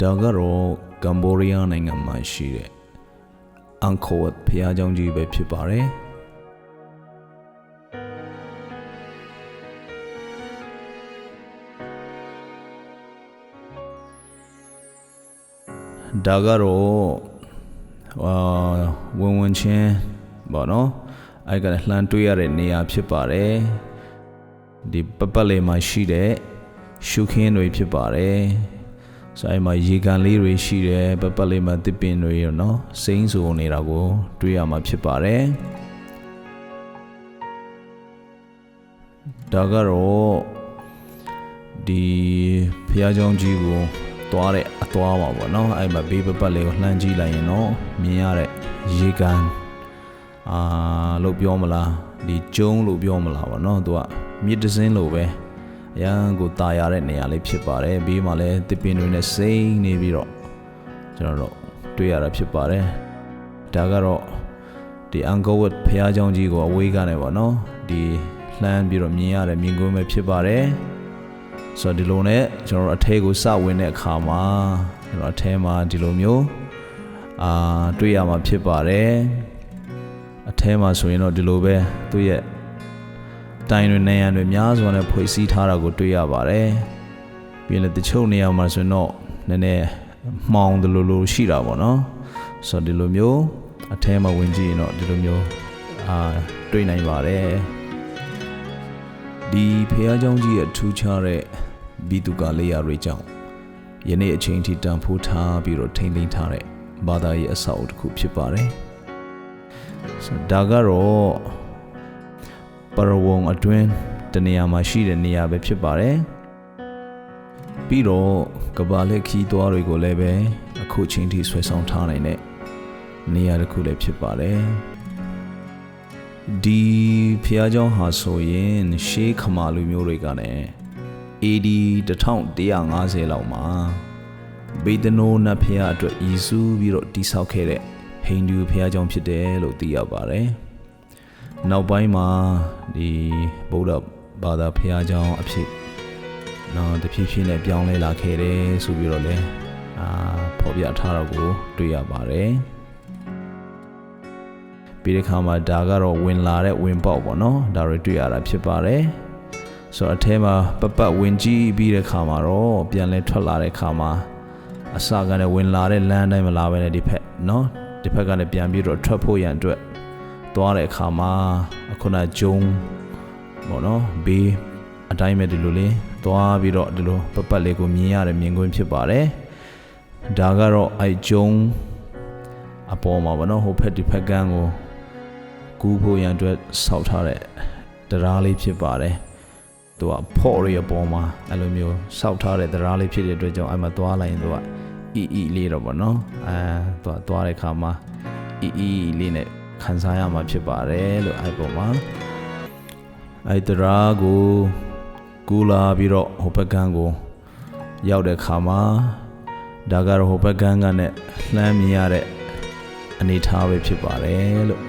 ဒါကတော့ကမ်ဘောဒီးယားနိုင်ငံမှာရှိတဲ့အန်ခိုဝတ်ဘုရားကျောင်းကြီးပဲဖြစ်ပါတယ်ဒါကတော့အာဝင်ဝင်ချင်းပေါ့နော်အဲ့ကလည်းလှမ်းတွေ့ရတဲ့နေရာဖြစ်ပါတယ်ဒီပပတ်လေမှာရှိတဲ့ရှုခင်းတွေဖြစ်ပါတယ် ဆိုအဲ့မှာရေကန်လေးတွေရှိတယ်ပပတ်လေးမှာတစ်ပင်တွေရောနော်စိမ့်ဆိုနေတာကိုတွေ့ရမှာဖြစ်ပါတယ်ဒါကတော့ဒီဖျားเจ้าကြီးကိုသွားတဲ့အသွားပါပေါ့နော်အဲ့မှာဘေးပပတ်လေးကိုလှမ်းကြည့်လိုက်ရင်တော့မြင်ရတဲ့ရေကန်အာလို့ပြောမလားဒီကျုံးလို့ပြောမလားပေါ့နော်သူကမြစ်တစင်းလို့ပဲ အရန်ကိုตายရတဲ့နေရာလေးဖြစ်ပါတယ်ဘေးမှာလည်းတစ်ပင်တွေနဲ့စိမ့်နေပြီးတော့ကျွန်တော်တို့တွေ့ရတာဖြစ်ပါတယ်ဒါကတော့ဒီအန်ကောဝတ်ဖះเจ้าကြီးကိုအဝေးကနေပေါ့နော်ဒီလှမ်းပြီးတော့မြင်ရတဲ့မြင်ကွင်းပဲဖြစ်ပါတယ်ဆိုတော့ဒီလိုနဲ့ကျွန်တော်တို့အထဲကိုစဝင်တဲ့အခါမှာကျွန်တော်အထဲမှာဒီလိုမျိုးအာတွေ့ရမှာဖြစ်ပါတယ်အထဲမှာဆိုရင်တော့ဒီလိုပဲသူ့ရဲ့ တိုင်တွေနေရံတွေများစွာနဲ့ဖွဲ့စည်းထားတာကိုတွေ့ရပါတယ်ပြီးရင်လည်းတချို့နေရာမှာဆိုရင်တော့နည်းနည်းမှောင်တယ်လို့လို့ရှိတာပေါ့နော်ဆိုတော့ဒီလိုမျိုးအထဲမှာဝင်ကြည့်ရင်တော့ဒီလိုမျိုးအာတွေ့နိုင်ပါတယ်ဒီဖះเจ้าကြီးရဲ့ထူးခြားတဲ့ဘီတုကလေးရာတွေကြောင့်ယနေ့အချိန်ထိတန်ဖိုးထားပြီးတော့ထိမ့်သိမ်းထားတဲ့ဘာသာရေးအဆောက်အဦတစ်ခုဖြစ်ပါတယ်ဆိုတော့ဒါကတော့ ပရဝုံအတွင်းတနေရာမှာရှိတဲ့နေရာပဲဖြစ်ပါတယ်ပြီးတော့ကဘာလက်ခီးသွားတွေကိုလည်းပဲအခုချိန်ထိဆွဲဆောင်ထားနိုင်တဲ့နေရာတစ်ခုလည်းဖြစ်ပါတယ်ဒီဖျားเจ้าဟာဆိုရင်ရှေးခမာလူမျိုးတွေကလည်း AD 1150လောက်မှာဘေဒနိုနတ်ဖျားအတွက်ရည်စူးပြီးတော့တိဆောက်ခဲ့တဲ့ဟိန္ဒူဖျားเจ้าဖြစ်တယ်လို့သိရပါတယ်။ နောက်ပိုင်းမှာဒီဗုဒ္ဓဘာသာဖျားเจ้าအဖြစ်နော်တဖြည်းဖြည်းနဲ့ပြောင်းလဲလာခဲ့တယ်ဆိုပြီးတော့လည်းအာဖော်ပြထားတော့ကိုတွေ့ရပါတယ်။ပြီးတဲ့ခါမှာဒါကတော့ဝင်လာတဲ့ဝင်ပေါက်ပေါ့နော်ဒါတွေတွေ့ရတာဖြစ်ပါတယ်။ဆိုတော့အထဲမှာပပတ်ဝင်ကြည့်ပြီးတဲ့ခါမှာတော့ပြန်လဲထွက်လာတဲ့ခါမှာအစကလည်းဝင်လာတဲ့လမ်းတိုင်းမလာဘဲနဲ့ဒီဖက်နော်ဒီဖက်ကလည်းပြန်ပြီးတော့ထွက်ဖို့ရန်အတွက် သွားတဲ့အခါမှာအခုနဂျုံပေါ့နော်ဘေးအတိုင်းပဲဒီလိုလေးသွားပြီးတော့ဒီလိုပပတ်လေးကိုမြင်ရတဲ့မြင်ကွင်းဖြစ်ပါတယ်ဒါကတော့အဲဂျုံအပေါ်မှာပေါ့နော်ဟိုဖက်ဒီဖက်ကန်းကိုကူးဖို့ရန်အတွက်ဆောက်ထားတဲ့တရားလေးဖြစ်ပါတယ်သူကဖော့ရရပေါ်မှာအဲ့လိုမျိုးစောက်ထားတဲ့တရားလေးဖြစ်တဲ့အတွက်ကြောင့်အဲ့မှာသွားလိုက်ရင်သူကအီအီလေးတော့ဗောနော်အဲသူကသွားတဲ့ခါမှာအီအီလေးနဲ့ ခံစားရမှာဖြစ်ပါတယ်လို့အဲ့ပေါ်မှာအဲ့တရားကိုကူလာပြီးတော့ဟိုဘက်ကန်းကိုရောက်တဲ့ခါမှာဒါကတော့ဟိုဘက်ကန်းကနဲ့လှမ်းမြင်ရတဲ့အနေအထားပဲဖြစ်ပါတယ်လို့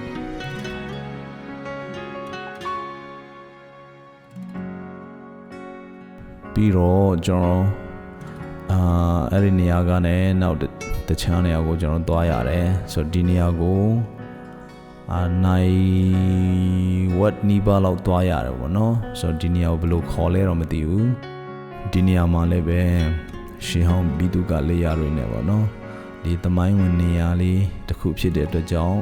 ပြီးတော့ကျွန်တော်အာအဲ့ဒီနေရာကနေနောက်တချမ်းနေရာကိုကျွန်တော်သွားရတယ်ဆိုတော့ဒီနေရာကို အာနိုင်ဝတ်နီးပါးလောက်သွားရတယ်ပေါ့နော်ဆိုတော့ဒီနေရာကိုဘယ်လိုခေါ်လဲတော့မသိဘူးဒီနေရာမှာလည်းပဲရှေးဟောင်းဘီတုကလေးရတွေနဲ့ပေါ့နော်ဒီသမိုင်းဝင်နေရာလေးတစ်ခုဖြစ်တဲ့အတွက်ကြောင့်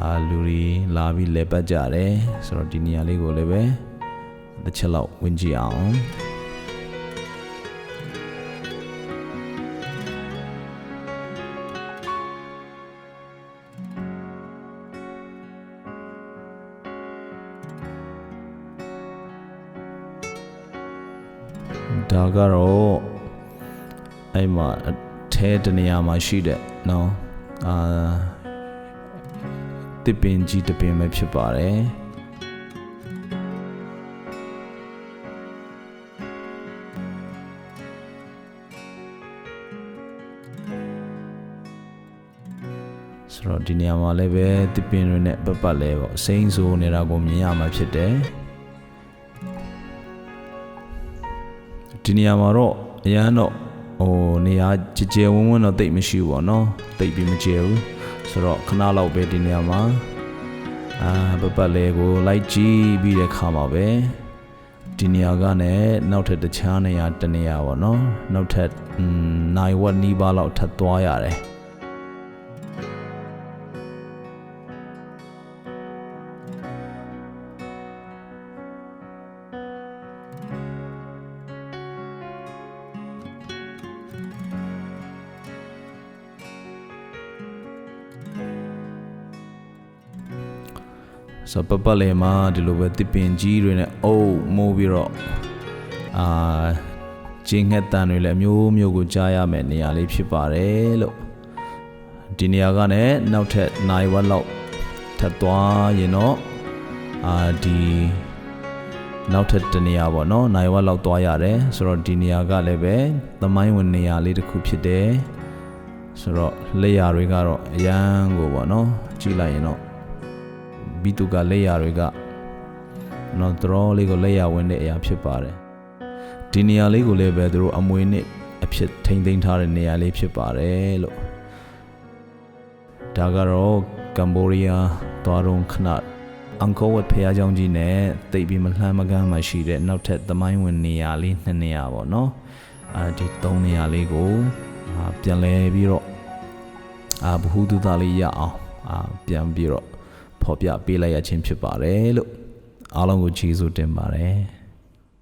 အာလူတွေလာပြီးလဲပတ်ကြတယ်ဆိုတော့ဒီနေရာလေးကိုလည်းပဲတစ်ချက်လောက်ဝင်ကြည့်အောင် ဒါကတော့အဲ့မှာအထဲတနေရာမှာရှိတဲ့နော်အာတစ်ပင်ကြီးတစ်ပင်ပဲဖြစ်ပါတယ်ဆိုတော့ဒီနေရာမှာလည်းပဲတစ်ပင်တွေနဲ့ပတ်ပတ်လဲပေါ့အစိမ့်ဆိုးနေတာကိုမြင်ရမှာဖြစ်တယ် ဒီနေရာမှာတော့အရန်တော့ဟိုနေရာကြည်ကြဲဝန်းဝန်းတော့တိတ်မရှိဘူးပေါ့နော်တိတ်ပြီးမကျဲဘူးဆိုတော့ခဏလောက်ပဲဒီနေရာမှာအာပပတ်လေးကိုလိုက်ကြည့်ပြီးတဲ့ခါမှာပဲဒီနေရာကလည်းနောက်ထပ်တခြားနေရာတစ်နေရာပေါ့နော်နောက်ထပ်อืมနိုင်ဝက်နီးပါးလောက်ထပ်သွားရတယ် ဆိုတော့ပပလေးမှာဒီလိုပဲတစ်ပင်ကြီးတွေနဲ့အုပ်မိုးပြီးတော့အာဂျင်းငှက်တန်တွေလည်းအမျိုးမျိုးကိုကြားရမယ်နေရာလေးဖြစ်ပါတယ်လို့ဒီနေရာကလည်းနောက်ထပ်နိုင်ဝက်လောက်ထပ်သွားရင်တော့အာဒီနောက်ထပ်တစ်နေရာပေါ့နော်နိုင်ဝက်လောက်သွားရတယ်ဆိုတော့ဒီနေရာကလည်းပဲသမိုင်းဝင်နေရာလေးတစ်ခုဖြစ်တယ်ဆိုတော့လက်ရာတွေကတော့အရန်ကိုပေါ့နော်ကြည့်လိုက်ရင်တော့ ဘီတူကလက်ရတွေကနော်သရောလေးကိုလက်ရဝင်တဲ့အရာဖြစ်ပါတယ်ဒီနေရာလေးကိုလည်းပဲသူတို့အမွေနဲ့အဖြစ်ထိမ့်သိမ်းထားတဲ့နေရာလေးဖြစ်ပါတယ်လို့ဒါကတော့ကမ်ဘောဒီးယားသွားတော့ခဏအန်ကောဝတ်ဖះเจ้าကြီးနဲ့တိတ်ပြီးမလှမ်းမကမ်းမှရှိတဲ့နောက်ထပ်သမိုင်းဝင်နေရာလေးနှစ်နေရာပေါ့နော်အဲဒီသုံးနေရာလေးကိုအာပြန်လဲပြီးတော့အာဘ ഹു တုသားလေးရအောင်အာပြန်ပြီးတော့ ဖော်ပြပေးလိုက်ရခြင်းဖြစ်ပါတယ်လို့အားလုံးကိုကျေးဇူးတင်ပါတယ်